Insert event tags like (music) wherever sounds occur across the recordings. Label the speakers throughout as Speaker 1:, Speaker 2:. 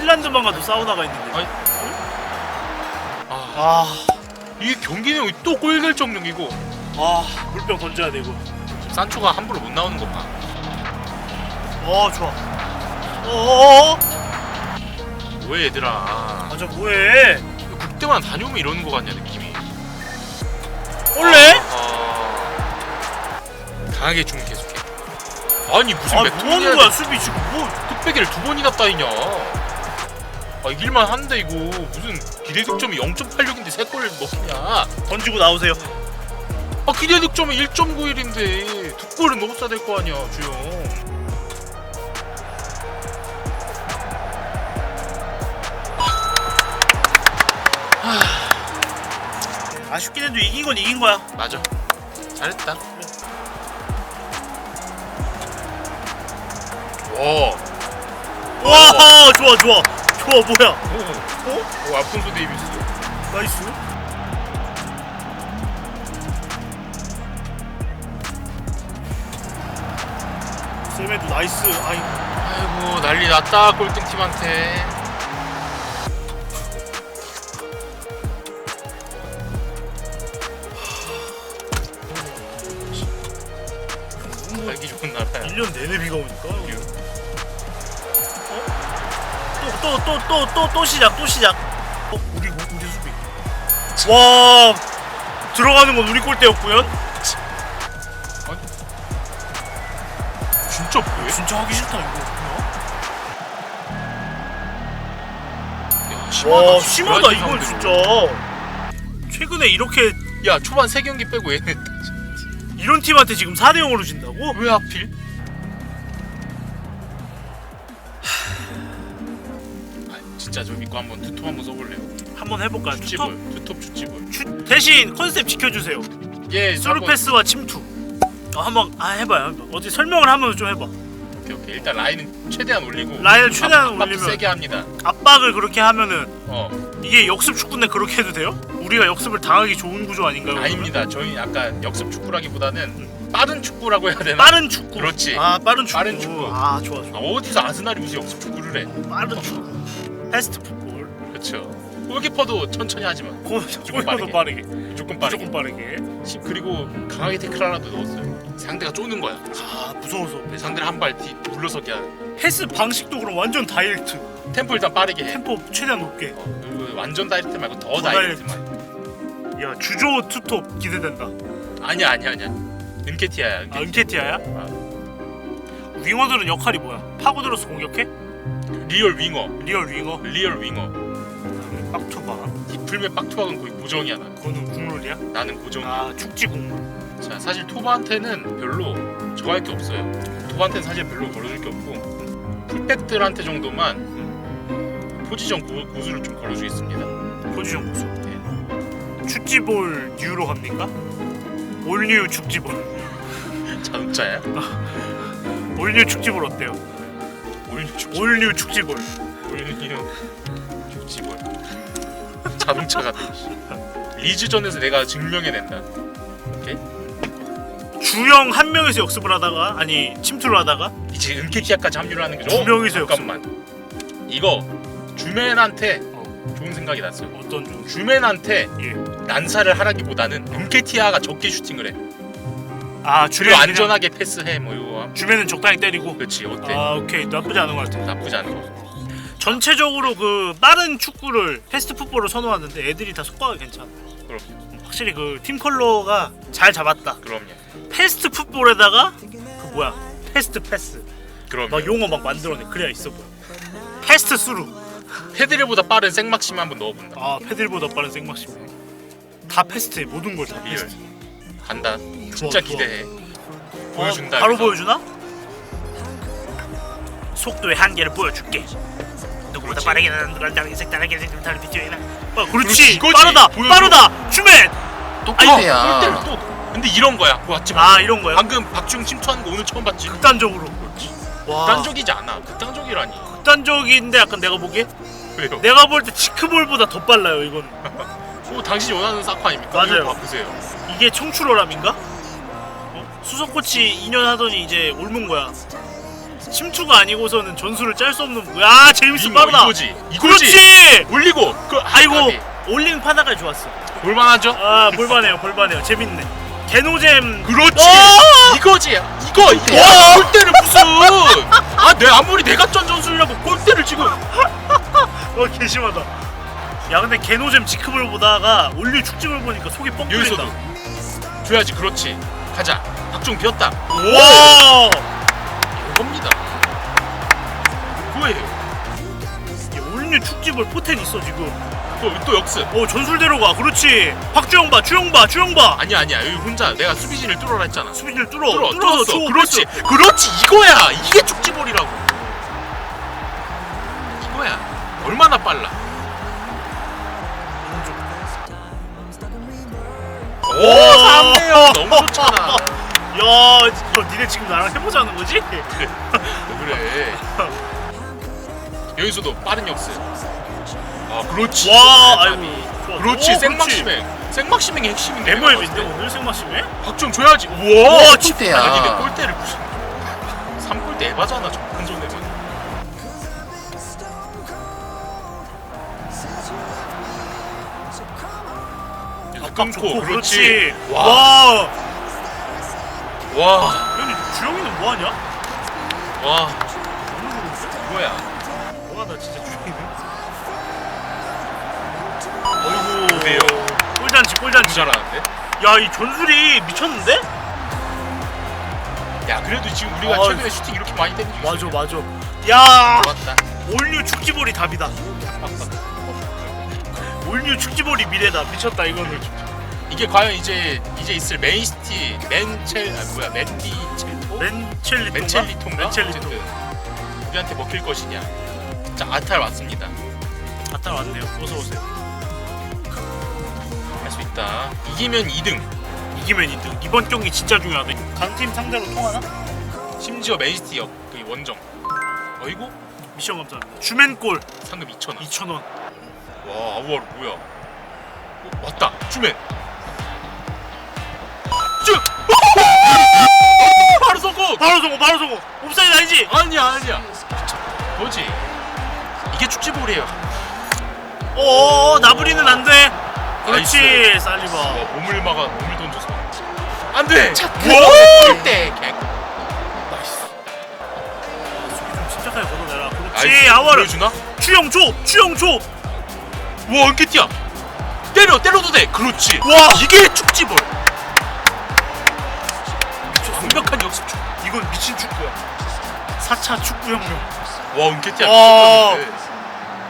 Speaker 1: 핀란드만 가도 사우나가 있는데.
Speaker 2: 아니. 아,
Speaker 1: 아,
Speaker 2: 이게 경기 내용이 또 꼴결정력이고
Speaker 1: 아 물병 던져야 되고.
Speaker 2: 산초가 함부로 못 나오는 거 봐.
Speaker 1: 어 좋아. 어어어.
Speaker 2: 왜 얘들아?
Speaker 1: 아 저 뭐해?
Speaker 2: 그때만 다녀오면 이러는 거 같냐 느낌이.
Speaker 1: 원래?
Speaker 2: 아, 강하게 주면 계속해. 아니 무슨 아몇
Speaker 1: 뭐하는
Speaker 2: 톤이야?
Speaker 1: 거야 수비 지금 뭐?
Speaker 2: 뚝배기를 두 번이나 따이냐? 아 이길만 한데 이거 무슨 기대 득점이 0.86인데 세골 먹히냐?
Speaker 1: 던지고 나오세요.
Speaker 2: 아 기대 득점이 1.91인데 두 골은 넣었어야 될 거 아니야 주영.
Speaker 1: 아쉽긴 해도 이긴 건 이긴 거야.
Speaker 2: 맞아. 잘했다. 와.
Speaker 1: 와 좋아 좋아 좋아 뭐야?
Speaker 2: 오. 오 알폰소 데이비스.
Speaker 1: 나이스. 쌤에도 나이스. 아이
Speaker 2: 아이고 난리 났다 꼴등 팀한테. 살기 좋은 나라야.
Speaker 1: 1년 내내 비가 오니까. 어? 또또또 또 또 또 시작 또 시작. 어 우리 우리 수비. 와 들어가는 건 우리 골대였고요.
Speaker 2: 진짜 뭐해?
Speaker 1: 진짜 하기 싫다 이거.
Speaker 2: 야, 심하다.
Speaker 1: 와 심하다 이건. 진짜. 최근에 이렇게
Speaker 2: 야 초반 세 경기 빼고 얘네
Speaker 1: 이런 팀한테 지금 4대 0으로 진다고?
Speaker 2: 왜 하필? 진짜 저 믿고 한번 투톱 한번 써볼래요.
Speaker 1: 한번 해볼까요? 투톱?
Speaker 2: 주치볼 투톱 주치볼.
Speaker 1: 추, 대신 컨셉 지켜주세요.
Speaker 2: 예
Speaker 1: 스루 패스와 침투. 어, 한번 아 해봐요. 해봐. 어디 설명을 하면 좀 해봐.
Speaker 2: 오케이 오케이 일단 라인은 최대한 올리고
Speaker 1: 라인을 최대한
Speaker 2: 압-
Speaker 1: 올리면-
Speaker 2: 세게 합니다.
Speaker 1: 압박을 그렇게 하면은
Speaker 2: 어
Speaker 1: 이게 역습 축구인데 그렇게 해도 돼요? 우리가 역습을 당하기 좋은 구조 아닌가요?
Speaker 2: 아닙니다. 저희 약간 역습 축구라기보다는 빠른 축구라고 해야 되나?
Speaker 1: 빠른 축구.
Speaker 2: 그렇지.
Speaker 1: 아 빠른 축구.
Speaker 2: 빠른 축구.
Speaker 1: 아 좋아
Speaker 2: 아,
Speaker 1: 좋아.
Speaker 2: 어디서 아스날이 무슨 역습 축구를 해?
Speaker 1: 빠른 축구. 패스트 풋볼.
Speaker 2: 그렇죠. 골키퍼도 천천히 하지만
Speaker 1: 고
Speaker 2: 무조건
Speaker 1: 골도
Speaker 2: 빠르게.
Speaker 1: 빠르게.
Speaker 2: 무조건 빠르게.
Speaker 1: 무조건 빠르게.
Speaker 2: 시- 그리고 강하게 태클 하나도 넣었어요. 상대가 쪼는 거야.
Speaker 1: 아 무서워서.
Speaker 2: 내 상대를 한발뒤 물러서게 하는.
Speaker 1: 패스 방식도 그럼 완전 다이렉트.
Speaker 2: 템포 일단 빠르게 해.
Speaker 1: 템포 최대한 높게.
Speaker 2: 어, 그리고 완전 다이렉트 말고 더,
Speaker 1: 더
Speaker 2: 다이렉트만.
Speaker 1: 야 주조 투톱 기대된다.
Speaker 2: 아니야 아니야 아니야. 은케티아야.
Speaker 1: 아
Speaker 2: 은케티.
Speaker 1: 은케티아야? 윙어들은 역할이 뭐야? 파고들어서 공격해?
Speaker 2: 리얼 윙어.
Speaker 1: 리얼 윙어?
Speaker 2: 리얼 윙어.
Speaker 1: 빡투바
Speaker 2: 디플맨 빡투박은 거의 고정이야 나.
Speaker 1: 그거는 국룰이야?
Speaker 2: 나는 고정.
Speaker 1: 아 축지 국룰
Speaker 2: 자 사실 토바한테는 별로 저할 게 없어요. 토바한테는 사실 별로 걸어줄 게 없고 풀백들한테 정도만 포지션 고, 고수를 좀 걸어주겠습니다.
Speaker 1: 포지션 고수 네. 축지볼 뉴로 갑니까? 올뉴 축지볼 (laughs)
Speaker 2: 자동차야?
Speaker 1: 올뉴 축지볼 어때요?
Speaker 2: 올뉴 축
Speaker 1: 올뉴 축지볼
Speaker 2: 자동차 같은 리즈전에서 내가 증명해낸다. 오케이?
Speaker 1: 주영 한 명에서 역습을 하다가 아니 침투를 하다가
Speaker 2: 이제 은케티아까지 합류를 하는 거죠.
Speaker 1: 두 명이서
Speaker 2: 잠깐만. 이거 주맨한테
Speaker 1: 어.
Speaker 2: 좋은 생각이 났어요.
Speaker 1: 어떤 중?
Speaker 2: 주맨한테
Speaker 1: 예.
Speaker 2: 난사를 하라기보다는 은케티아가 적게 슈팅을 해.
Speaker 1: 아 주면
Speaker 2: 안전하게 패스해 뭐 이거.
Speaker 1: 주면은 적당히 때리고
Speaker 2: 그렇지 어때?
Speaker 1: 아 오케이 나쁘지 않은 것 같아
Speaker 2: 나쁘지 않은 거.
Speaker 1: 전체적으로 그 빠른 축구를 패스트 풋볼을 선호하는데 애들이 다 속과가 괜찮아
Speaker 2: 그럼
Speaker 1: 확실히 그 팀 컬러가 잘 잡았다
Speaker 2: 그럼요.
Speaker 1: 패스트 풋볼에다가 그 뭐야 패스트 패스
Speaker 2: 그럼요.
Speaker 1: 막 용어 막 만들어내 그래야 있어 보여 패스트 스루
Speaker 2: 헤드리보다 빠른 생막심 한번 넣어본다.
Speaker 1: 아 패들보다 빠른 생막심 다 패스트해 모든 걸다
Speaker 2: 리얼.
Speaker 1: 패스트
Speaker 2: 간다. 진짜. 기대해. 보여준다.
Speaker 1: 어, 바로
Speaker 2: 여기서.
Speaker 1: 보여주나? 속도의 한계를 보여줄게 누구보다. 빠르게 나는 누구랑 색다르게 생긴 다른 비트웨이나 어
Speaker 2: 그렇지,
Speaker 1: 그렇지
Speaker 2: 이거지.
Speaker 1: 빠르다
Speaker 2: 보여줘.
Speaker 1: 빠르다 주맨
Speaker 2: 똑같아야. 또, 또. 근데 이런 거야. 마.
Speaker 1: 아 이런 거야
Speaker 2: 방금 박중 침투하는 거 오늘 처음 봤지?
Speaker 1: 극단적으로 와
Speaker 2: 극단적이지 않아. 극단적이라니.
Speaker 1: 극단적인데 약간 내가 보기에
Speaker 2: 왜요?
Speaker 1: 내가 볼 때 치크볼보다 더 빨라요 이건
Speaker 2: 어, (laughs) 당신이 원하는 사커 아닙니까?
Speaker 1: 맞아요.
Speaker 2: 이거 바꾸세요.
Speaker 1: 이게 청출어람인가? 어? 수석 코치 2년 하더니 이제 옮은 거야. 침투가 아니고서는 전술을 짤 수 없는 야 제임스
Speaker 2: 빙고,
Speaker 1: 빠르다.
Speaker 2: 이거지. 이거지.
Speaker 1: 그렇지!
Speaker 2: 올리고 그
Speaker 1: 아이고. 올링 파다가 좋았어.
Speaker 2: 볼만하죠?
Speaker 1: 아 볼만해요 볼만해요. 재밌네. 개노잼.
Speaker 2: 그렇지.
Speaker 1: 어!
Speaker 2: 이거지. 이거 이거.
Speaker 1: 와!
Speaker 2: 골대를 무슨. 아 내 아무리 내가 쩐 전술이라고 골대를 지금.
Speaker 1: 어 개심하다. 야 근데 개노잼 지크볼 보다가 올류 축집을 보니까 속이 뻥 뚫린다.
Speaker 2: 여기서도 줘야지. 그렇지. 가자 박종 비었다.
Speaker 1: 와
Speaker 2: 이겁니다. 그거예요
Speaker 1: 야, 올류 축집을 포텐 있어 지금.
Speaker 2: 또, 또 역습.
Speaker 1: 어 전술대로 가. 그렇지. 박주영 봐 주영 봐 주영 봐
Speaker 2: 아니야 아니야. 여기 혼자 내가 수비진을 뚫어라 했잖아.
Speaker 1: 수비를 뚫어
Speaker 2: 뚫어
Speaker 1: 뚫어서
Speaker 2: 뚫었어.
Speaker 1: 줘
Speaker 2: 그렇지. 그렇지. 이거야. 이게 축지볼이라고. 이거야. 얼마나 빨라. 오
Speaker 1: 오!
Speaker 2: 3대요 너무
Speaker 1: 야 이거 니네 지금 나랑 해보자는 거지?
Speaker 2: 그래. 여기서도 빠른 역습. 아 그렇지.
Speaker 1: 와 아이고. 좋아.
Speaker 2: 그렇지
Speaker 1: 오,
Speaker 2: 생막시맹 생막시맹이 핵심인데
Speaker 1: MOM인데 오늘 생마심에?
Speaker 2: 박좀 줘야지.
Speaker 1: 와,
Speaker 2: 우와
Speaker 1: 진짜야.
Speaker 2: 아니 근데 골대를 무슨 3골대 에바잖아 전판전에는 끊고 그렇지.
Speaker 1: 와.
Speaker 2: 와와.
Speaker 1: 와.
Speaker 2: 와,
Speaker 1: 근데 주영이는 뭐 하냐?
Speaker 2: 와? 뭐야
Speaker 1: 와, 나 진짜 주영이는. 어이구.
Speaker 2: 그래요.
Speaker 1: 꿀잔치,
Speaker 2: 너무
Speaker 1: 꿀잔치.
Speaker 2: 잘하는데
Speaker 1: 야, 이 전술이 미쳤는데?
Speaker 2: 야 그래도 지금 우리가
Speaker 1: 아,
Speaker 2: 최근에 슈팅 이렇게 많이 때린 적이
Speaker 1: 맞아? 맞아. 야,
Speaker 2: 맞다
Speaker 1: 올류 축지볼이 답이다. (laughs) 올류 축지볼이 미래다. 미쳤다 이거는.
Speaker 2: 이게 과연 이제 이제 있을 맨시티 맨첼 아 뭐야 맨디 첼토
Speaker 1: 맨첼리토인가?
Speaker 2: 맨첼리토인가
Speaker 1: 맨첼리토.
Speaker 2: 어쨌든 우리한테 먹힐 것이냐 자 아탈 왔습니다
Speaker 1: 갔다 왔네요. 어서 오세요.
Speaker 2: 할 수 있다 이기면 2등
Speaker 1: 이기면 2등. 이번 경기 진짜 중요하네. 강팀 상대로 통하나?
Speaker 2: 심지어 맨시티 역, 그 원정 어이구
Speaker 1: 미션 감사합니다. 주맨골
Speaker 2: 상금 2천 원
Speaker 1: 2,000원.
Speaker 2: 와 아우아르 뭐야 어, 왔다 주맨 성공
Speaker 1: 바로 성공, 바로 성공. 옵사이드 아니지?
Speaker 2: 아니야 아니야 뭐지 이게 축지볼이에요
Speaker 1: 어, 나부리는 안 돼. 그렇지, 살리바.
Speaker 2: 와 몸을 막아 몸을 던져서 안돼
Speaker 1: 나이스. 수비 좀 침착하게 걷어내라. 그렇지,
Speaker 2: 나이스.
Speaker 1: 아워를.
Speaker 2: 보여주나?
Speaker 1: 추영 줘, 추영 줘.
Speaker 2: 와 은케티야 때려 때려도 돼 그렇지
Speaker 1: 와.
Speaker 2: 이게 축지볼
Speaker 1: 이건 미친 축구야. 4차 축구 혁명.
Speaker 2: 와 은케티야
Speaker 1: 와.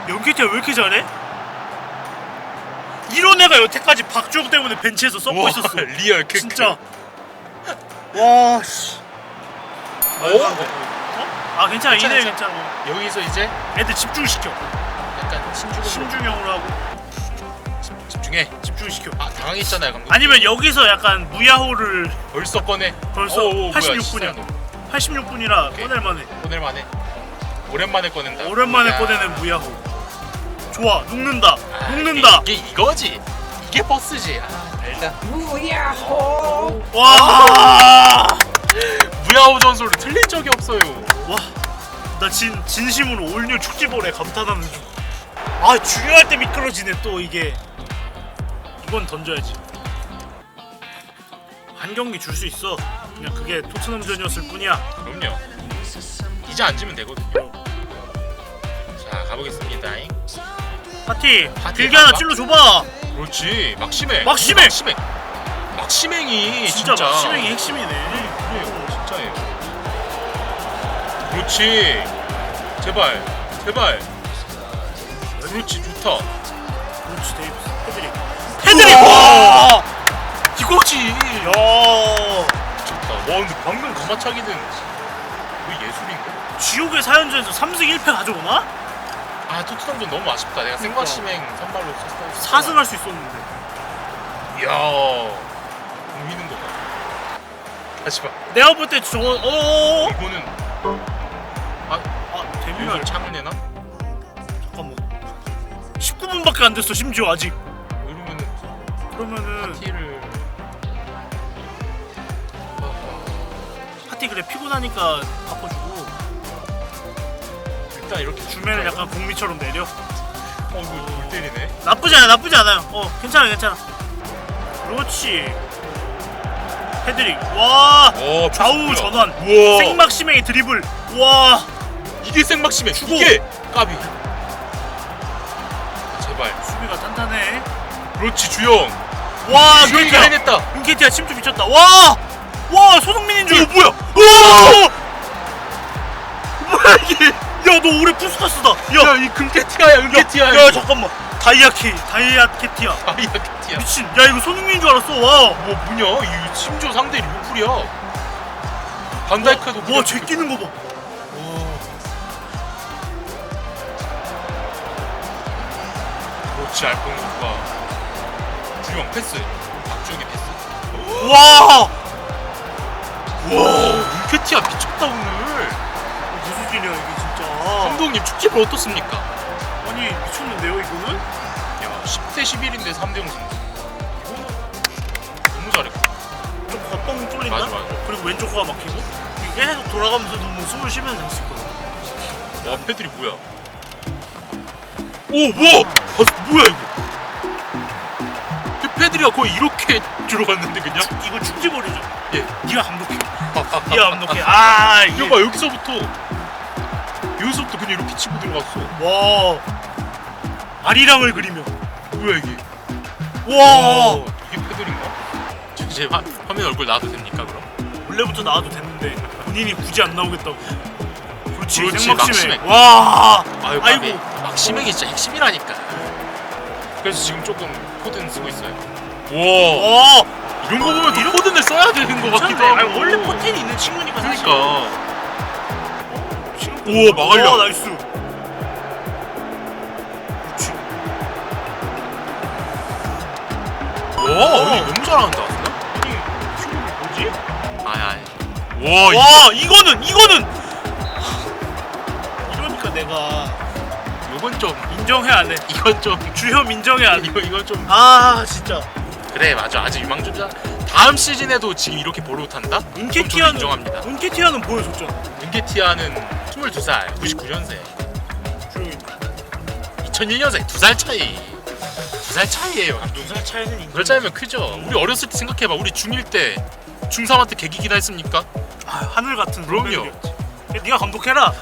Speaker 1: 연기태가 왜 이렇게 잘해? 이런 애가 여태까지 박주영 때문에 벤치에서 썩고
Speaker 2: 와,
Speaker 1: 있었어. (laughs)
Speaker 2: 리얼 크크
Speaker 1: 진짜. 와 씨.
Speaker 2: 오?
Speaker 1: 어? 아 괜찮아
Speaker 2: 괜찮아,
Speaker 1: 이대
Speaker 2: 괜찮아.
Speaker 1: 괜찮아.
Speaker 2: 여기서 이제
Speaker 1: 애들 집중시켜.
Speaker 2: 약간 신중으로
Speaker 1: 신중형으로 하고
Speaker 2: 집- 집중해
Speaker 1: 집중시켜.
Speaker 2: 아 당황했잖아요 감독
Speaker 1: 아니면 여기서 약간 무야호를
Speaker 2: 벌써 꺼내
Speaker 1: 벌써
Speaker 2: 오, 오, 뭐야,
Speaker 1: 86 분이야.
Speaker 2: 시사노.
Speaker 1: 86분이라
Speaker 2: 오케이.
Speaker 1: 꺼낼만해.
Speaker 2: 꺼낼만해 오랜만에 꺼낸다
Speaker 1: 오랜만에
Speaker 2: 야.
Speaker 1: 꺼내는 무야호. 좋아 눕는다.
Speaker 2: 아,
Speaker 1: 눕는다.
Speaker 2: 이게, 이게 이거지 이게 버스지 아 알다
Speaker 1: 와. (laughs)
Speaker 2: 무야호 전술로 틀린 적이 없어요
Speaker 1: 와, 나 진, 진심으로 올뉴 축지볼에 감탄하는 중. 아, 중요할 때 미끄러지네, 또 이게. 이건 던져야지. 한 경기 줄 수 있어. 그냥 그게 토트넘전이었을 뿐이야.
Speaker 2: 그럼요 이제 앉으면 되거든요 자 가보겠습니다
Speaker 1: 파티,
Speaker 2: 파티
Speaker 1: 길게 하나
Speaker 2: 가봐?
Speaker 1: 찔러 줘봐.
Speaker 2: 그렇지 막시맹
Speaker 1: 막시맹!
Speaker 2: 막시맹 막시맹이
Speaker 1: 진짜,
Speaker 2: 진짜,
Speaker 1: 막시맹이 핵심이네.
Speaker 2: 그래요 진짜예요 그렇지 제발 제발 그렇지 좋다
Speaker 1: 그렇지, 데이비스. 헤드릭. 헤드릭!
Speaker 2: 우와!
Speaker 1: 와!
Speaker 2: 이거지
Speaker 1: 야,
Speaker 2: 와 근데 방금 가마차기는 이거 예술인가?
Speaker 1: 지옥의 사연전에서 3승 1패 가져오나?
Speaker 2: 아 토트넘전 너무 아쉽다 내가
Speaker 1: 그러니까.
Speaker 2: 생과시맹 선발로 썼어
Speaker 1: 4승 할 수 있었는데.
Speaker 2: 이야 보이는 다시 봐
Speaker 1: 내가 볼 때 저거, 어어어.
Speaker 2: 이거는
Speaker 1: 아,
Speaker 2: 이걸
Speaker 1: 데뷔를
Speaker 2: 창을 내나?
Speaker 1: 잠깐만 19분밖에 안 됐어 심지어 아직
Speaker 2: 이러면은
Speaker 1: 그러면은
Speaker 2: 파티를
Speaker 1: 파티 그래 피곤하니까 바꿔주고
Speaker 2: 일단 이렇게
Speaker 1: 주면을 약간 공미처럼 내려.
Speaker 2: 어 이거 골 때리네.
Speaker 1: 나쁘지 않아, 나쁘지 않아요. 어, 괜찮아, 괜찮아. 그렇지. 헤드릭. 와,
Speaker 2: 어
Speaker 1: 좌우. 전환.
Speaker 2: 우와.
Speaker 1: 생막심의 드리블. 와,
Speaker 2: 이게 생막심해.
Speaker 1: 주고.
Speaker 2: 이게 까비. 제발.
Speaker 1: 수비가 탄탄해.
Speaker 2: 그렇지 주영.
Speaker 1: 와, 윤케티야.
Speaker 2: 해냈다.
Speaker 1: 윤케티야 침투 미쳤다. 와, 와, 손흥민인 줄.
Speaker 2: 어 뭐야?
Speaker 1: 와, 뭐야 이게? 야, 너 올해 푸스카스다. 야,
Speaker 2: 야 이 금캐티아야 은캐티아야.
Speaker 1: 야, 야, 잠깐만. 다이아키, 다이아케티야.
Speaker 2: 아이야 캐티야.
Speaker 1: 미친. 야, 이거 손흥민인 줄 알았어. 와.
Speaker 2: 뭐 뭐냐? 이 심지어 상대 리버풀이야. 반다이크도
Speaker 1: 와, 쟤 끼는 거 봐.
Speaker 2: 그렇지 알콩과 주영 패스. 박주영이 패스.
Speaker 1: 와.
Speaker 2: 와 은캐티아 미쳤다 오늘.
Speaker 1: 무슨 일이야 이게 진짜.
Speaker 2: 감독님 축지를 어떻습니까?
Speaker 1: 아니 미쳤는데요 이거는?
Speaker 2: 야 10대 11인데 3대 0 승. 이거 너무 잘했고.
Speaker 1: 좀 겉뻥 뚫린다?
Speaker 2: 맞아, 맞아.
Speaker 1: 그리고 왼쪽 코가 막히고 이게 계속 돌아가면서 너무 숨을 쉬면서 했을 거야
Speaker 2: 와 패들이 뭐야? 오 뭐? 아, 뭐야 이거? 그 패들이가 거의 이렇게 (laughs) 들어갔는데 그냥?
Speaker 1: 이거 축지버리죠
Speaker 2: 예.
Speaker 1: 네가 감독해 네가 감독해 아 이게
Speaker 2: 이거 봐 여기서부터 여기서부터 그냥 이렇게 치고 들어갔어.
Speaker 1: 와 아리랑을 그리며
Speaker 2: 뭐야 이게?
Speaker 1: 와
Speaker 2: 어, 이게 패들인가? 저 이제 화, 화면 얼굴 나와도 됩니까 그럼?
Speaker 1: 원래부터 나와도 됐는데 본인이 굳이 안 나오겠다고 그렇지,
Speaker 2: 그렇지,
Speaker 1: 생막심해
Speaker 2: 막심해.
Speaker 1: 와
Speaker 2: 아유
Speaker 1: 아이고.
Speaker 2: 막심액이 진짜 핵심이라니까. 그래서 지금 조금 코드는 쓰고 있어요. 와
Speaker 1: 와
Speaker 2: 이런 거 보면 또 코드를 써야 되는 거 같기도
Speaker 1: 괜찮네.
Speaker 2: 하고.
Speaker 1: 아니, 원래 포텐이 있는 친구니까 사실
Speaker 2: 그러니까.
Speaker 1: 지금
Speaker 2: 오, 막으려.
Speaker 1: 와, 나이스. 그렇지.
Speaker 2: 와 언니 너무 잘한다.
Speaker 1: 아니, 지금 뭐지?
Speaker 2: 아니 아니. 와, 이-
Speaker 1: 와, 이거는 이거는 이러니까 내가
Speaker 2: 이건 좀
Speaker 1: 인정해 안 해.
Speaker 2: 이건 좀
Speaker 1: 주협 인정해 안 해.
Speaker 2: 이거 이건 좀
Speaker 1: 아, 진짜.
Speaker 2: 그래 맞아 아직 유망주자. 다음 시즌에도 지금 이렇게 보로 탄다? 그럼 저도
Speaker 1: 은케티아는
Speaker 2: 인정합니다.
Speaker 1: 은케티아는 보여줬잖아.
Speaker 2: 은케티아는 22살, 99년생,
Speaker 1: 조용히.
Speaker 2: 2001년생 두 살 차이. 두 살 차이예요 감독.
Speaker 1: 두살 차이는 인정.
Speaker 2: 그럴 차이면 크죠. 우리 어렸을 때 생각해봐. 우리 중1 때 중3한테 개기기나 했습니까?
Speaker 1: 아, 하늘 같은
Speaker 2: 그럼요.
Speaker 1: 선배들이었지. 네가 감독해라.